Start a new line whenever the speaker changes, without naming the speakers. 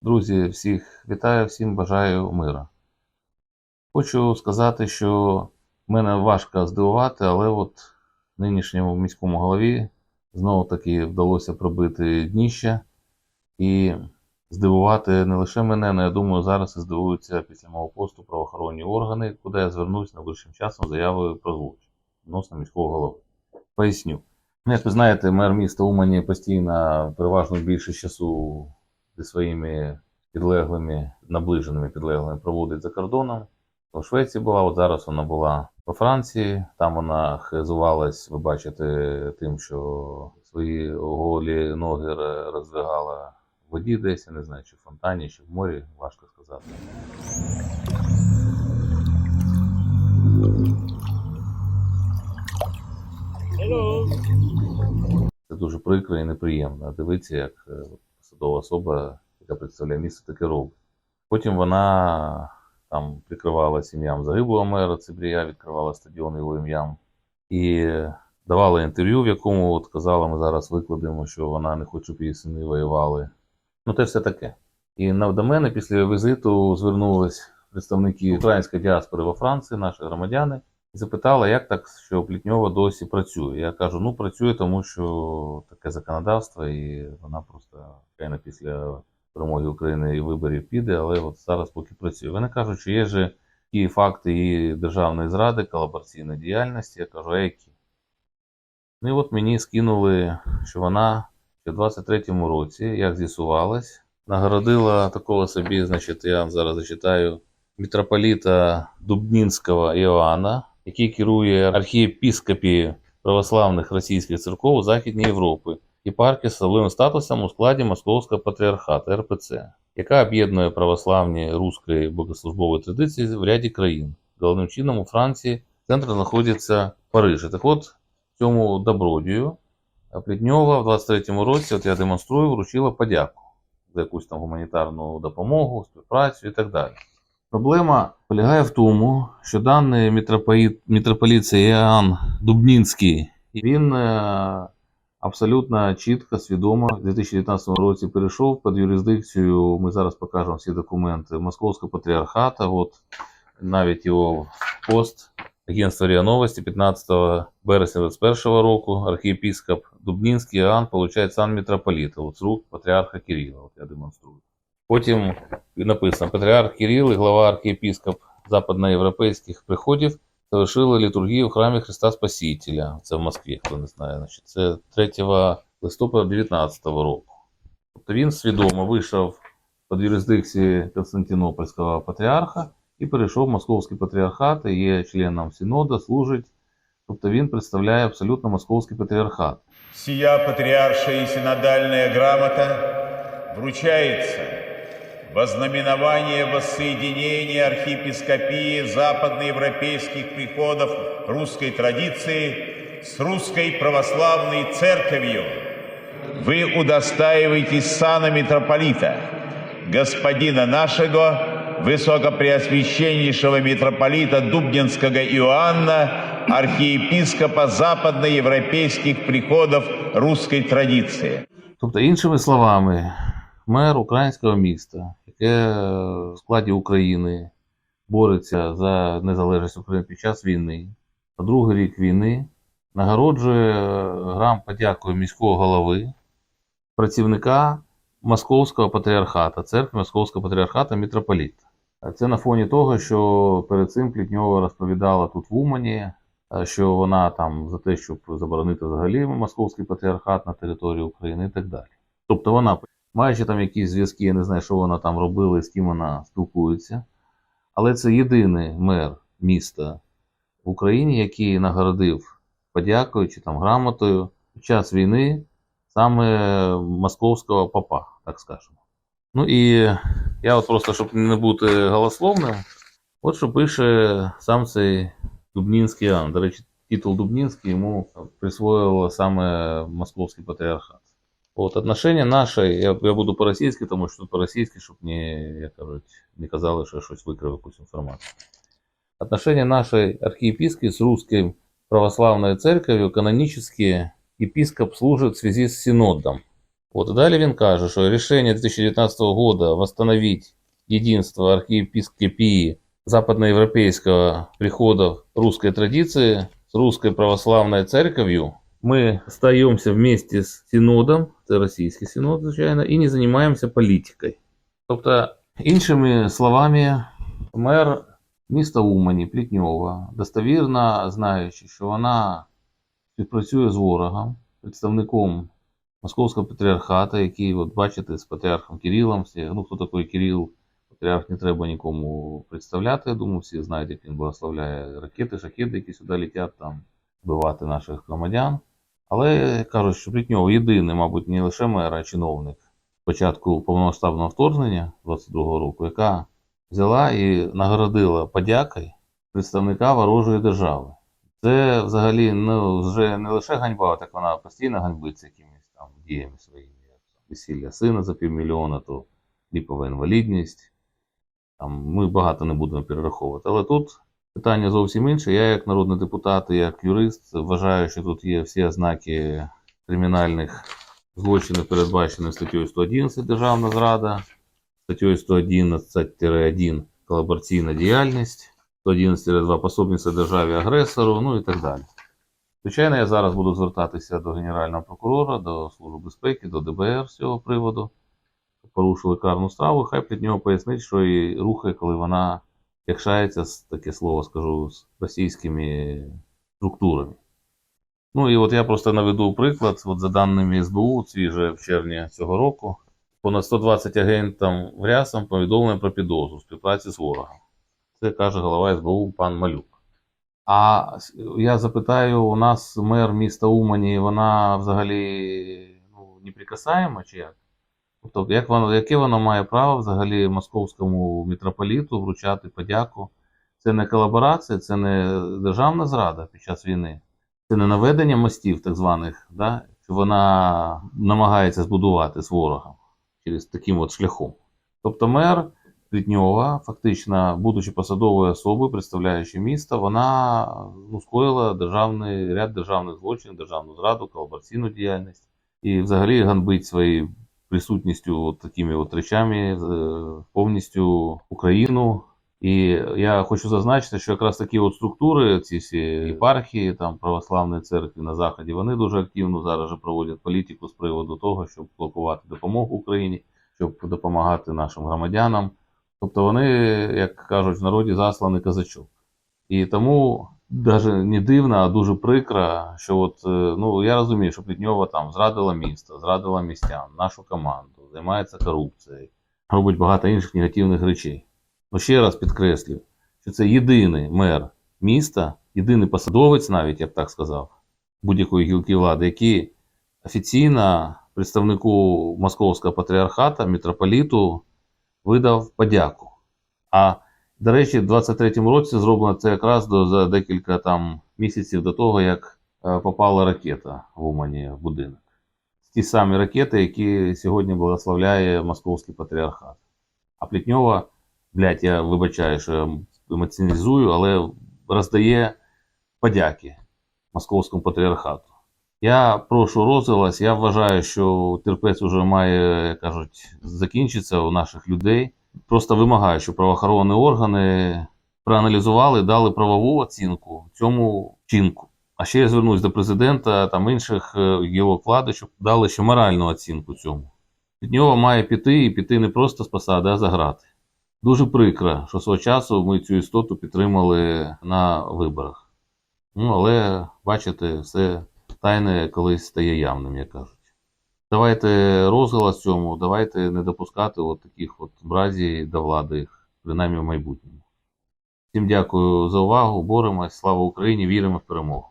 Друзі, всіх вітаю, всім бажаю мира. Хочу сказати, що мене важко здивувати, але от нинішньому міському голові знову таки вдалося пробити дніще і здивувати не лише мене, але я думаю, зараз і здивуються після мого посту правоохоронні органи, куди я звернусь найближчим часом заявою про злочин відносно міського голови. Поясню. Ну, Як ви знаєте, мер міста Умані постійно переважно більшість часу зі своїми підлеглими, наближеними підлеглими проводить за кордоном. У Швеції була, от зараз вона була во Франції. Там вона хизувалась, ви бачите, тим, що свої голі ноги роздвигала в воді десь, я не знаю, чи в фонтані, чи в морі, важко сказати. Це дуже прикро і неприємно дивитися, як е, от посадова особа, яка представляє місто, таке робить. Потім вона там прикривалась ім'ям загиблого мера Цибрія, відкривала стадіон його ім'ям і давала інтерв'ю, в якому от казала, ми зараз викладемо, що вона не хоче, щоб її сини воювали. Ну, те все таке. І до мене після візиту звернулись представники української діаспори во Франції, наші громадяни, запитала, як так, що Плітньова досі працює. Я кажу, ну працює, тому що таке законодавство, і вона просто звичайно, після перемоги України і виборів піде, але от зараз поки працює. Вони кажуть, що є же ті факти її державної зради, колабораційної діяльності. Я кажу, а які? Ну і от мені скинули, що вона ще в 23-му році, як з'ясувалось, нагородила такого собі, значить, я вам зараз зачитаю, митрополіта Дубнінського Іоанна, який керує архієпіскопією православних російських церков у Західній Європі, єпархії з особливим статусом у складі Московського патріархату РПЦ, яка об'єднує православні руської богослужбової традиції в ряді країн. Головним чином у Франції центр знаходиться в Парижі. Так от цьому добродію Плітньова в 23-му році, от я демонструю, вручила подяку за якусь там гуманітарну допомогу, співпрацю і так далі. Проблема полягає в тому, що даний митрополіт це Іоанн Дубнінський, він е, абсолютно чітко, свідомо в 2019 році перейшов під юрисдикцію. Ми зараз покажемо всі документи Московського патріархата. От навіть його пост агентства РІА Новості 15 березня 2021 року архієпископ Дубнінський Іоанн получає сан митрополіта от з рук патріарха Кирила. От я демонструю. Потім написано: Патріарх Кирил і глава архієпископ западноєвропейських приходів совершили літургію в храмі Христа Спасителя. Це в Москві, хто не знає. Значить, це 3 листопада 2019 року. Тобто він свідомо вийшов під юрисдикції Константинопольського патріарха і перейшов в Московський патріархат, і є членом Синода, служить. Тобто він представляє абсолютно Московський патріархат.
Сия патриаршая и синодальная грамота вручается во знаменование воссоединения архиепископии западноевропейских приходов русской традиции с русской православной церковью. Вы удостаиваетесь сана митрополита, господина нашего, высокопреосвященнейшего митрополита Дубнинского Иоанна, архиепископа западноевропейских приходов русской традиции.
Тобто, іншими словами, мер українського міста, яке в складі України бореться за незалежність України під час війни, на другий рік війни, нагороджує грам подякою міського голови, працівника Московського патріархата, церкви Московського патріархата митрополіта. Це на фоні того, що перед цим Плітньова розповідала тут в Умані, е, що вона там за те, щоб заборонити взагалі московський патріархат на території України і так далі. Тобто вона, маючи там якісь зв'язки, я не знаю, що вона там робила і з ким вона спілкується, але це єдиний мер міста в Україні, який нагородив подякою чи там грамотою під час війни саме московського папа, так скажемо. Ну і я от просто, щоб не бути голословним, от що пише сам цей Дубнінський Іоанн. До речі, титул Дубнінський йому присвоїло саме Московський патріархат. От отношення наше, я, я буду по-російськи, тому що тут по-російськи, щоб не, як кажуть, не казали, що я щось викрив якусь інформацію. Отношения нашей архиепископии с русской православной церковью канонически епископ служит в связи с синодом. От і далі він каже, що рішення 2019 года восстановить единство архиепископии западноевропейского прихода русской традиции с русской православной церковью. Мы остаемся вместе с синодом, це російський синод, звичайно, і не займаємося політикою. Тобто, іншими словами, мер міста Умані Плітньова, достовірно знаючи, що вона співпрацює з ворогом, представником Московського патріархата, який, от бачите, з патріархом Кирилом, всі, ну хто такий Кирил, патріарх не треба нікому представляти. Я думаю, всі знають, як він благословляє ракети, шахеди, які сюди летять там вбивати наших громадян. Але кажуть, що Плітньов єдиний, мабуть, не лише мер, а чиновник початку повномасштабного вторгнення 22-го року, яка взяла і нагородила подякою представника ворожої держави. Це взагалі ну, вже не лише ганьба, так вона постійно ганьбиться якимись там діями своїми. Весілля сина за півмільйона, то ліпова інвалідність. Там, ми багато не будемо перераховувати. Але тут питання зовсім інше. Я, як народний депутат і як юрист, вважаю, що тут є всі ознаки кримінальних злочинів, передбачених статтею 111 Державна зрада, статтею 111-1 колабораційна діяльність. 111-2 пособництво державі агресору, ну і так далі. Звичайно, я зараз буду звертатися до Генерального прокурора, до Служби безпеки, до ДБР з цього приводу. Порушили карну справу, хай під нього пояснить, що і рухає, коли вона якшається, таке слово скажу, з російськими структурами. Ну і от я просто наведу приклад, от за даними СБУ, свіже в червні цього року, понад 120 агентам в рясам повідомлено про підозру співпраці з ворогом. Це каже голова СБУ пан Малюк. А я запитаю, у нас мер міста Умані, вона взагалі ну, неприкасаєма чи як? Тобто, як вона, яке вона має право взагалі московському митрополіту вручати подяку? Це не колаборація, це не державна зрада під час війни, це не наведення мостів, так званих, да? вона намагається збудувати з ворогом через таким от шляхом. Тобто мер Плітньова, фактично, будучи посадовою особою, представляючи місто, вона ну, скоїла державний ряд державних злочинів, державну зраду, колабораційну діяльність і взагалі ганбить своєю присутністю от такими от речами е, повністю Україну. І я хочу зазначити, що якраз такі от структури, ці всі єпархії, там православної церкви на заході, вони дуже активно зараз же проводять політику з приводу того, щоб блокувати допомогу Україні, щоб допомагати нашим громадянам. Тобто вони, як кажуть в народі, засланий казачок. І тому навіть не дивно, а дуже прикро, що от, е, ну я розумію, що Плітньова там зрадила місто, зрадила містян, нашу команду, займається корупцією, робить багато інших негативних речей. Ну ще раз підкреслюю, що це єдиний мер міста, єдиний посадовець, навіть я б так сказав, будь-якої гілки влади, який офіційно представнику Московського патріархата, митрополіту, видав подяку. А до речі, в 23-му році зроблено це якраз до, за декілька там місяців до того, як е, попала ракета в Умані в будинок. Ті самі ракети, які сьогодні благословляє Московський патріархат. А Плітньова, блядь, я вибачаю, що емоціонізую, але роздає подяки Московському патріархату. Я прошу розголос, я вважаю, що терпець уже має, як кажуть, закінчитися у наших людей. Просто вимагаю, щоб правоохоронні органи проаналізували, дали правову оцінку цьому вчинку. А ще я звернусь до президента там інших е, гілок влади, щоб дали ще моральну оцінку цьому. Від нього має піти і піти не просто з посади, а за грати. Дуже прикро, що свого часу ми цю істоту підтримали на виборах. Ну, але бачите, все тайне колись стає явним, як кажуть. Давайте розголос цьому, давайте не допускати от таких от бразій до влади, принаймні в майбутньому. Всім дякую за увагу, боремось, слава Україні, віримо в перемогу.